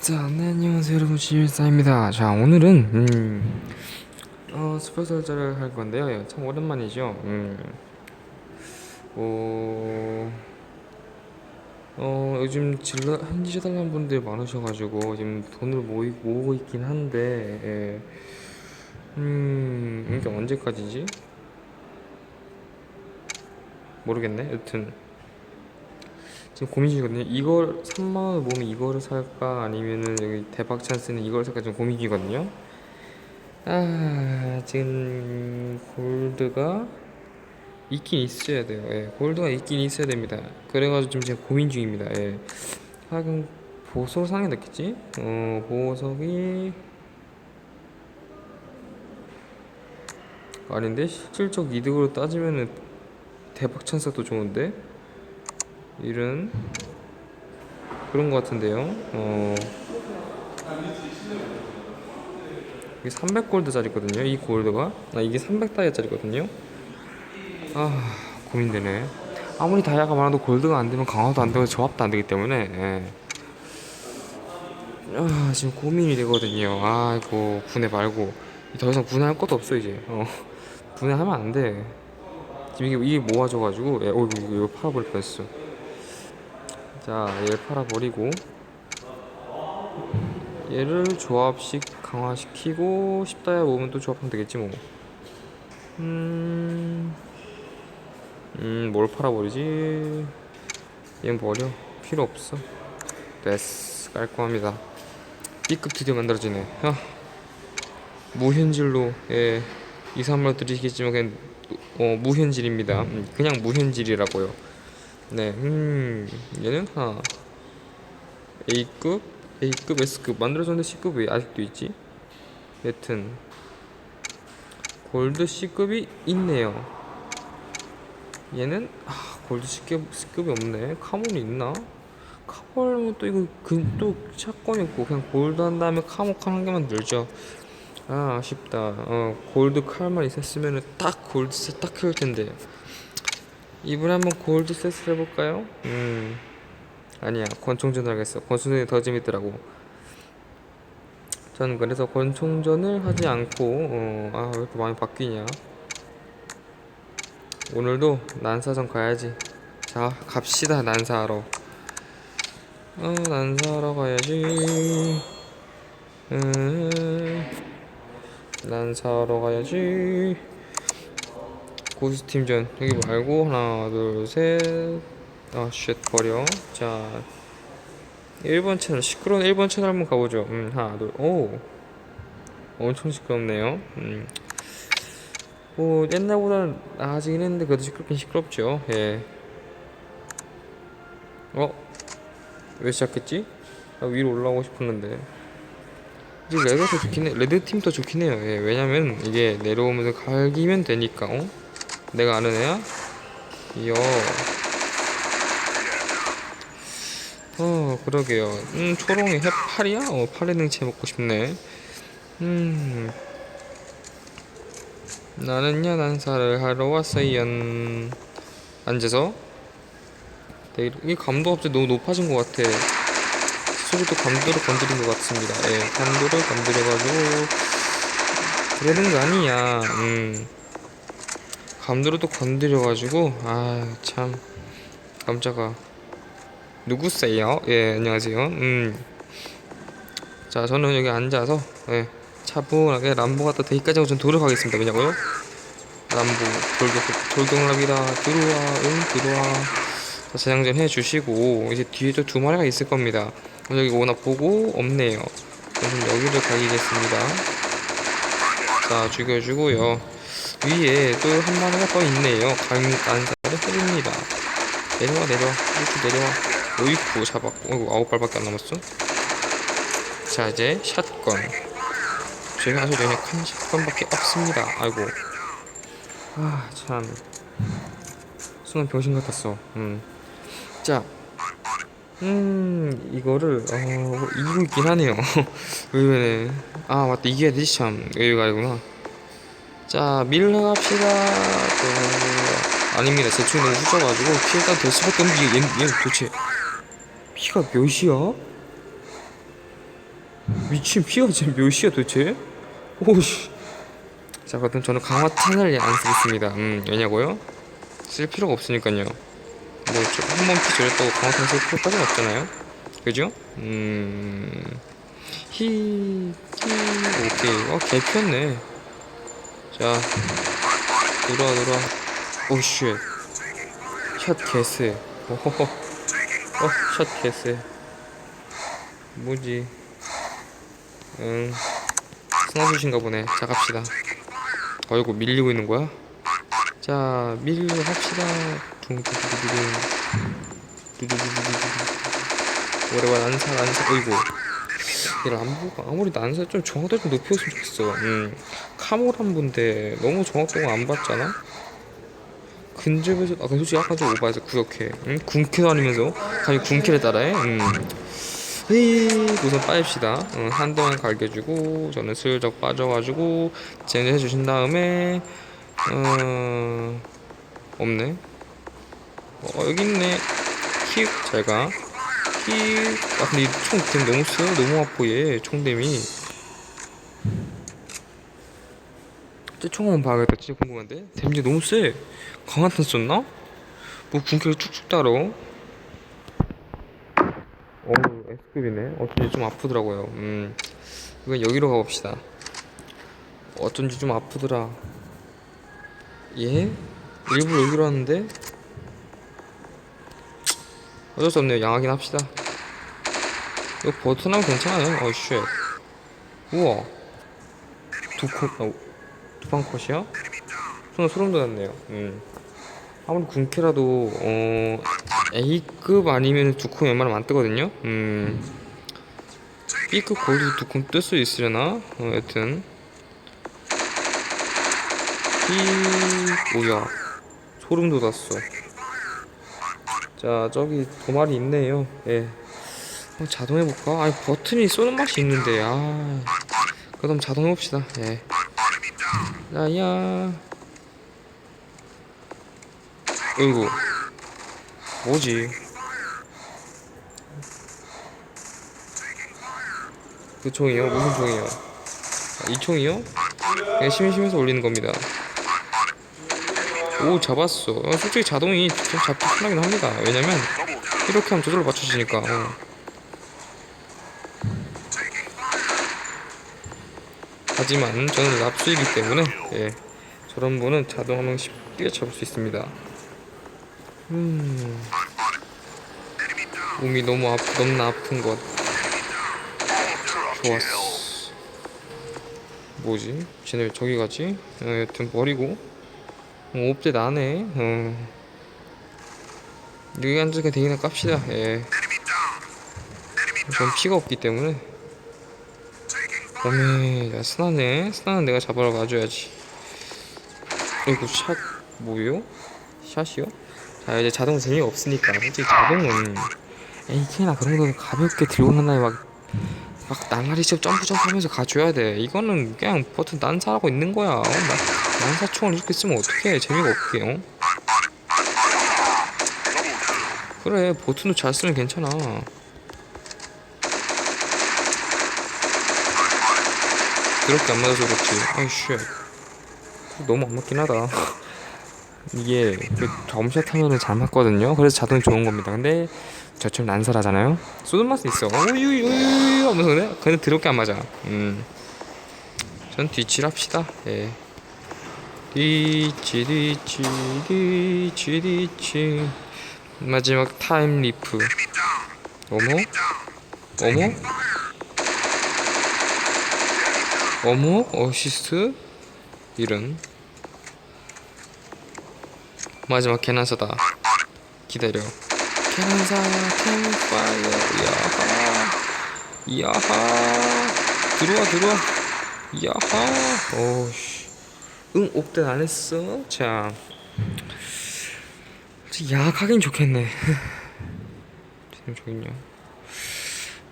자, 네, 안녕하세요 여러분 지일사입니다. 자, 오늘은 음, 어, 스페셜자를 할 건데요. 예, 참 오랜만이죠. 음, 어, 어, 요즘 질러 현지해달라는 분들이 많으셔가지고 지금 돈을 모이, 모으고 있긴 한데, 예, 음, 이게 언제까지지? 모르겠네. 여튼. 지금 고민 중이거든요. 이걸 3만 원 모으면 이거를 살까 아니면은 여기 대박 찬스는 이걸 살까 좀 고민 중이거든요. 아 지금 골드가 있긴 있어야 돼요. 예, 골드가 있긴 있어야 됩니다. 그래가지고 지금 제가 고민 중입니다. 예. 하여간 보석 상에 넣겠지? 어 보석이 아닌데 실질적 이득으로 따지면은 대박 찬스가 좋은데 일은 그런 것 같은데요. 어 이게 300골드짜리거든요. 이 골드가 아 이게 300다이아짜리거든요. 아 고민되네. 아무리 다이아가 많아도 골드가 안 되면 강화도 안 되고 조합도 안 되기 때문에 예. 아 지금 고민이 되거든요. 아이고 분해 말고 더 이상 분해할 것도 없어 이제. 어 분해하면 안 돼. 지금 이게 이게 모아져가지고 예, 어 이거, 이거 팔아버릴 뻔했어. 자, 얘를 팔아버리고 얘를 조합식 강화시키고 10다이아 모으면 또 조합하면 되겠지 뭐. 음, 음, 뭘 팔아버리지? 얘는 버려. 필요 없어. 됐어. 깔끔합니다. B급 드디어 만들어지네. 아, 무현질로 예, 이 선물 드리겠지만 그냥 어, 무현질입니다. 음, 그냥 무현질이라고요. 네, 음, 얘는 하나 A급, A급, S급 만들어졌는데 C급이 왜 아직도 있지? 여튼 골드 C급이 있네요. 얘는 아, 골드 C급, C급이 없네. 카몬이 있나? 카몬은 또 이거 그또 샷건이 없고 그냥 골드 한 다음에 카모칸 한 개만 늘죠. 아 아쉽다. 어 골드 칼만 있었으면은 딱 골드 셋딱 키울 텐데. 이번에 한번 골드 셋을 해볼까요? 음. 아니야 권총전 하겠어. 권총전이 더 재밌더라고. 저는 그래서 권총전을 하지 않고 어, 아왜 이렇게 많이 바뀌냐. 오늘도 난사전 가야지. 자 갑시다 난사하러. 어 난사하러 가야지. 음 난사하러 가야지 고수 팀전 여기 말고? 하나 둘셋아쉣 버려. 자 1번 채널 시끄러운 1번 채널 한번 가보죠. 음 하나 둘오. 엄청 시끄럽네요. 음 뭐 옛날보다는 나아지긴 했는데 그래도 시끄럽긴 시끄럽죠. 예. 어? 왜 시작했지? 나 위로 올라가고 싶었는데. 이제 더 레드 팀도 좋긴 해요. 예 왜냐면 이게 내려오면서 갈기면 되니까 어? 내가 아는 애야? 이어. 어, 그러게요. 음, 초롱이 해파리야? 어, 파리 능채 먹고 싶네. 음. 나는 야 난사를 하러 왔어요. 앉아서. 네, 이 감도 갑자기 너무 높아진 것 같아. 스스로도 감도를 건드린 것 같습니다. 예, 감도를 건드려가지고. 그러는 거 아니야. 음. 감도로도 건드려가지고 아 참. 깜짝아 누구세요? 예 안녕하세요. 음자 저는 여기 앉아서 예 차분하게 람보 갖다 대기까지 하고 전 도력하겠습니다. 왜냐고요? 람보 돌격 돌격랍이다. 들어와 응 들어와. 자, 재장전 해주시고 이제 뒤에도 두 마리가 있을 겁니다. 여기 워낙 보고 없네요. 저는 여기를 가겠습니다. 자 죽여주고요 위에 또한 마리가 더 있네요. 강난사를 해줍니다. 내려와 내려와 이렇게 내려와 오이쿠 잡았고 어이구 아홉 발밖에 안 남았어. 자 이제 샷건 제가 아주 연약한 샷건밖에 없습니다. 아이고 아 참 순간 병신 같았어. 음. 자, 음, 이거를, 어, 뭐 이기고 있긴 하네요. 의외네. 아, 맞다. 이겨야 되지, 참. 여기가 아니구나. 자 밀러 갑시다 또 아닙니다 제충이 너무 후져가지고 피해가 될 수밖에 없는 게 얘, 얘 도대체 피가 몇이야? 미친 피가 지금 몇이야 도대체? 오씨 자 그럼 저는 강화 탄을 안 쓰겠습니다 음 왜냐고요? 쓸 필요가 없으니까요 뭐 한번 피 줄였다고 강화 탄 쓸 필요까지는 없잖아요 그죠? 음... 히... 히... 오케이 어 개피었네 자 들어와 들어와 오쉣. 샷 개쎄. 오호호. 어샷 개쎄. 뭐지? 응. 스나주신가 보네. 자 갑시다. 어이구 밀리고 있는 거야? 자 밀려 합시다. 둥두두두둥. 두두두두두두 오래와 난사 난사. 어이구. 이 람보가 아무리 난사 좀 정확도 좀 높였으면 좋겠어. 음 카모란보인데 너무 정확도가 안 봤잖아? 근접에서 아 근데 솔직히 약간 좀 오바해서 구역해 응? 군캐 다니면서 감히 군캐를 따라해? 음. 에이 우선 빠집시다 응, 한 대만 갈겨주고 저는 슬쩍 빠져가지고 젠제 해주신 다음에 어... 없네 어 여기 있네 킥 잘가 킥아 근데 이총 댐 너무 세 너무 아파 얘 총댐이 한번 봐야겠다. 진짜 궁금한데? 데미지 너무 세. 강한 탄 썼나? 뭐 군캐를 축축 따러. 어우 S급이네. 어쩐지 좀 아프더라고요. 음. 이건 여기로 가봅시다. 어쩐지 좀 아프더라. 예? 일부러 여기로 왔는데? 어쩔 수 없네요. 양하긴 합시다. 이거 버튼하면 괜찮아요. 어이쉣. 우와. 두컷 어, 컷이야? 손에 소름 돋았네요 음 아무리 군캐라도 어 A급 아니면 두콘 웬만하면 안 뜨거든요. 음 B급 골드 두콘 뜰수 있으려나? 어, 여튼 B 뭐야 소름 돋았어. 자 저기 도말이 있네요. 예. 한번 자동 해볼까? 아니 버튼이 쏘는 맛이 있는데 아 그럼 자동 해봅시다. 예. 야야. 어이구 뭐지 그 총이요? 무슨 총이요? 아, 이 총이요? 그냥 심심해서 올리는 겁니다 오 잡았어 어, 솔직히 자동이 좀 잡기 편하긴 합니다 왜냐면 이렇게 하면 저절로 맞춰지니까 어. 하지만 저는 납수이기 때문에 예, 저런 분은 자동하면 쉽게 잡을 수 있습니다 음. 몸이 너무 아프, 너무나 아픈 것. 좋았어. 뭐지? 쟤네 왜 저기 가지? 어, 여튼 버리고. 어, 옵제 나네. 어. 여기 앉으니까 대기나 깝시다. 예. 전 피가 없기 때문에. 어메, 야, 스나네. 스나는 내가 잡으러 가줘야지. 이거 샷, 뭐요? 샷이요? 자 이제 자동 재미가 없으니까 솔직히 자동은 AK나 그런 거는 가볍게 들고 난 다음에 막, 막 날라리 시 점프 점프 하면서 가줘야 돼 이거는 그냥 버튼 난사하고 있는 거야 어? 나, 난사총을 이렇게 쓰면 어떡해 재미가 없게 어? 그래 버튼도 잘 쓰면 괜찮아 그렇게 안 맞아서 그렇지 아이 쉣 너무 안 맞긴 하다 이게 그 점샷 하면은 잘 맞거든요. 그래서 자동이 좋은 겁니다. 근데 저처럼 난살하잖아요. 쏘는 맛은 있어. 오유유유 하면서 그래. 근데 더럽게 안 맞아. 음. 전 뒤칠 합시다. 예. 뒤치 뒤치 뒤치 뒤치 마지막 타임 리프. 어머? 어머? 어머? 어시스트? 이런. 마지막 개난사다. 기다려. 개난사 캠파이어 야하. 야하. 들어와 들어와. 야하. 오씨. 응 옥대 안 했어? 자. 야하긴 좋겠네. 지금 저긴요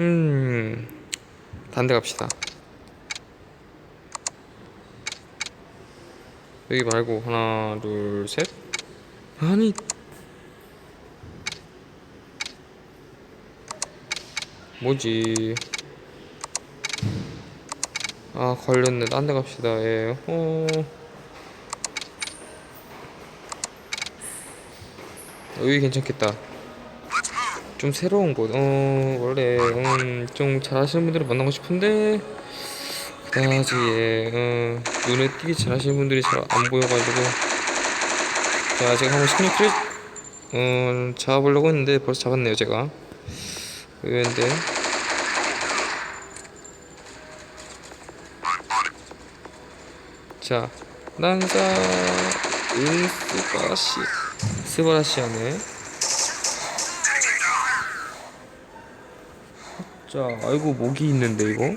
음. 단대 갑시다 여기 말고 하나 둘 셋. 아니. 뭐지? 아 걸렸네. 딴 데 갑시다. 예. 어... 여기 괜찮겠다. 좀 새로운 곳. 어... 원래 음... 좀 잘하시는 분들을 만나고 싶은데 그다지 예... 어... 눈에 띄게 잘 하시는 분들이 잘 안 보여가지고. 자 제가 한번 16킬 어... 잡아보려고 했는데 벌써 잡았네요 제가. 의외인데. 자, 난사 은스바시 스바라시하네. 자, 아이고 목이 있는데 이거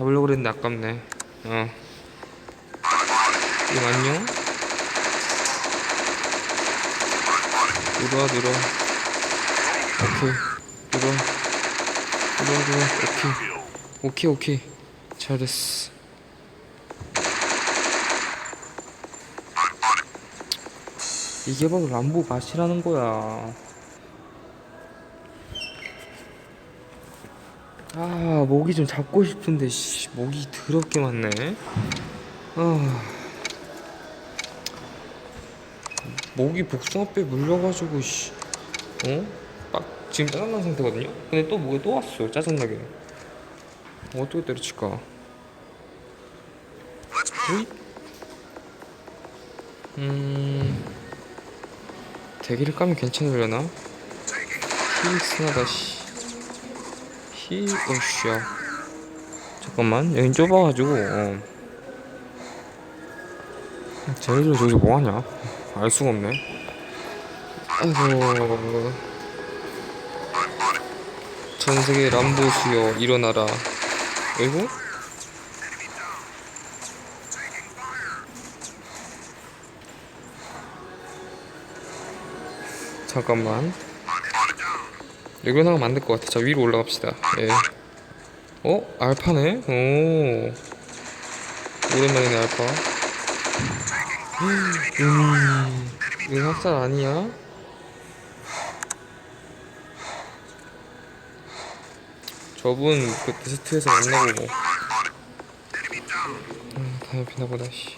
잡으려고 그랬는데 아깝네. 어. 이거 안녕. 들어와 들어. 오케이. 들어. 들어와 들어. 오케이. 오케이 오케이. 잘됐어. 이게 바로 람보 맛이라는 거야. 아, 목이 좀 잡고 싶은데, 씨, 목이 더럽게 많네. 아. 목이 복숭아뼈에 물려가지고, 씨. 어? 막, 지금 짜증난 상태거든요? 근데 또 목에 또 왔어, 짜증나게. 어떻게 때려칠까? 으이? 음. 대기를 까면 괜찮으려나? 히스나다 씨. 히 오씨야. 잠깐만 여긴 좁아가지고. 어. 쟤네들 저기서 뭐하냐? 알 수가 없네. 아이고. 전 세계 람보 수요 일어나라. 어이구? 잠깐만. 나가면 안될것 같아. 자, 위로 올라갑시다. 예. 어? 알파네? 오. 오랜만이네, 알파. 음. 이거 학살 아니야? 저분 그 테스트에서 만나고. 음, 다음에 비나보다, 씨.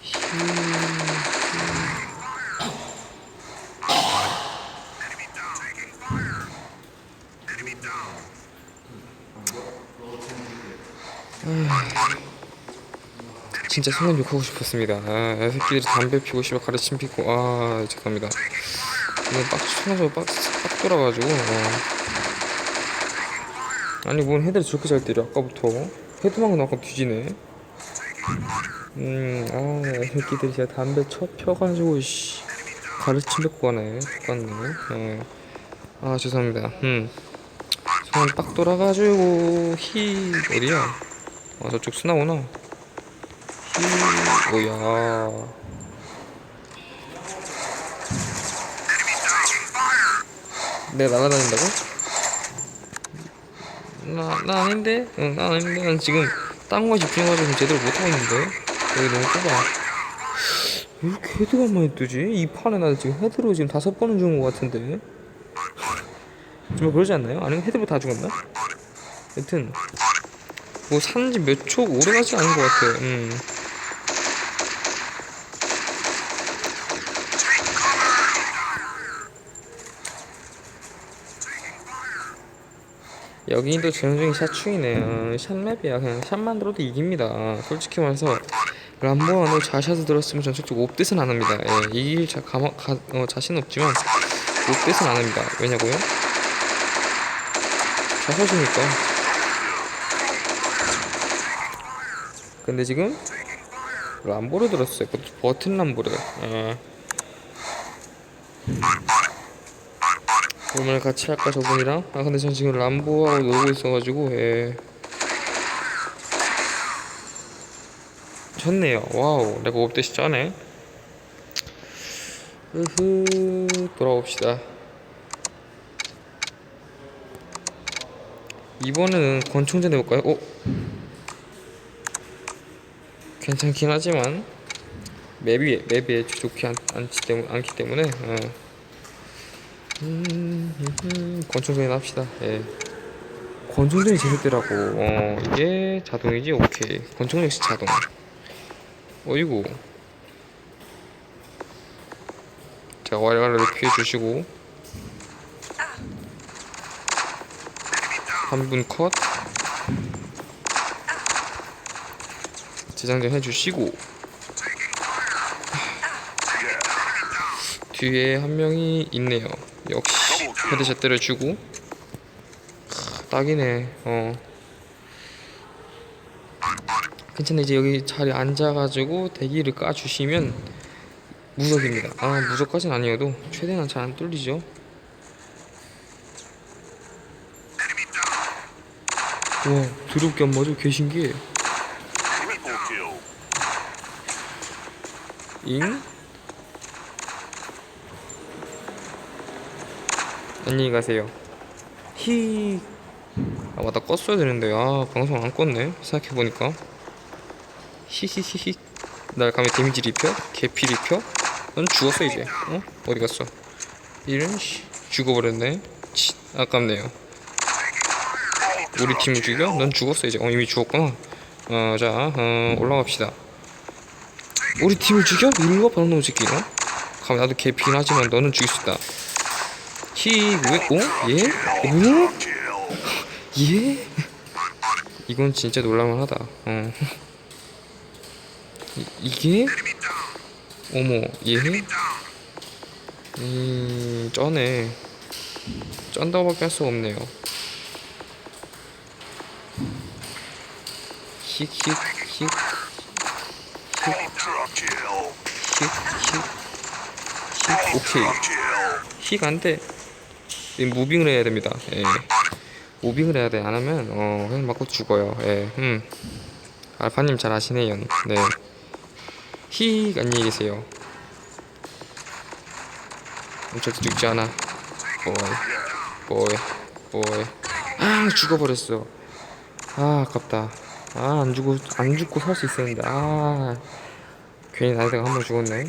히. 진짜 순간 욕하고 싶었습니다. 아, 이 새끼들이 담배 피고 씨발 가르침 피고 아 죄송합니다. 이거 빡 순간적으로 빡, 빡 돌아가지고 어. 아니 뭔 헤드를 저렇게 잘 때려 아까부터 헤드만 아까 뒤지네. 음아 새끼들이 진짜 담배 쳐 펴가지고 씨 가르침 뱉고 가네 똑같네. 어. 아 죄송합니다. 음. 손딱 돌아가지고 히 어디야? 아 저쪽 스나구나. 히 뭐야? 내가 날아다닌다고? 나, 나 아닌데? 응, 나 아닌데? 난 지금 딴 거에 집중해가지고 제대로 못하고 있는데? 여기 너무 좁아. 왜 이렇게 헤드가 많이 뜨지? 이 판에 나 지금 헤드로 지금 다섯 번은 죽은 것 같은데? 정말 그러지 않나요? 아니면 헤드로 다 죽었나? 여튼 뭐 산지 몇 초 오래 가지 않은 것 같아. 음. 여기도 전형적인 샷충이네. 어, 샷맵이야. 그냥 샷만 들어도 이깁니다. 솔직히 말해서 람보 안에 자샷을 들었으면 전 솔직히 옵댓은 안 합니다. 예, 이길 자, 가, 가, 어, 자신 없지만 옵댓은 안 합니다. 왜냐고요? 자샷이니까. 근데 지금 람보를 들었어요. 그것도 버튼 람보를. 예. 오늘 같이 할까 저분이랑? 아 근데 전 지금 람보하고 놀고 있어가지고 예. 좋네요. 와우 내가 옵데시 짜네. 으흐 돌아봅시다. 이번에는 권총전 해볼까요? 어? 괜찮긴 하지만 맵이 맵이 좋지 않, 않기 않기 때문에 어. 권총전이나 합시다. 예. 권총전이 재밌더라고. 어 이게 자동이지? 오케이. 권총 역시 자동. 어이구 자 와이어를 피해 주시고. 한 분 컷. 재장전 해주시고. 뒤에 한 명이 있네요 역시 헤드샷 때려주고. 크, 딱이네. 어. 괜찮네. 이제 여기 자리에 앉아가지고 대기를 까주시면 무적입니다. 아 무적까지는 아니어도 최대한 잘 안 뚫리죠. 와 드럽게 안 맞아 개신기해. 잉? 안녕히 가세요. 히. 아 맞다 껐어야 되는데 아 방송 안 껐네 생각해 보니까. 히히히히. 날 감히 데미지 리펴? 개피 리펴? 넌 죽었어 이제. 어? 어디 갔어? 이런 씨 죽어버렸네. 치 아깝네요. 우리 팀을 죽여? 넌 죽었어 이제. 어 이미 죽었구나. 어자 어, 올라갑시다. 우리 팀을 죽여? 일로 와 바로 놈 새끼 어? 가면 나도 개피긴 하지만 너는 죽일 수 있다 히 왜? 어? 예? 어? 예? 이건 진짜 놀랄만하다 어 이, 이게? 어머 예? 음 쩌네 쩐다고밖에 할 수 없네요 힉 오케이 Kill. 휙 안돼 무빙을 해야 됩니다. 예. 무빙을 해야 돼 안 하면 어 그냥 맞고 죽어요. 예 음. 알파님 잘 아시네요. 네휙 안녕히 계세요. 음, 절대 죽지 않아? 보이 보이 보이 아 죽어버렸어. 아 아깝다. 아안 죽고 안 죽고 살 수 있었는데. 아 괜히 나이다가 한 번 죽었네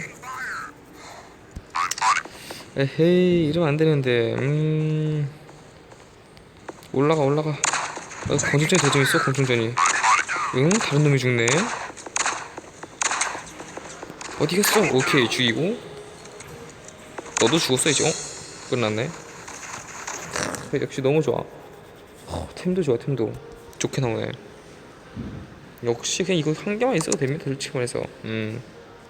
에헤이 이러면 안 되는데. 음. 올라가 올라가. 어, 권총전이 더 재밌어 권총전이. 응? 다른 놈이 죽네. 어디 갔어? 오케이 죽이고. 너도 죽었어 이제 어? 끝났네. 역시 너무 좋아. 어, 템도 좋아 템도. 좋게 나오네. 역시 그냥 이거 한 개만 있어도 됩니다 솔직히 말해서. 음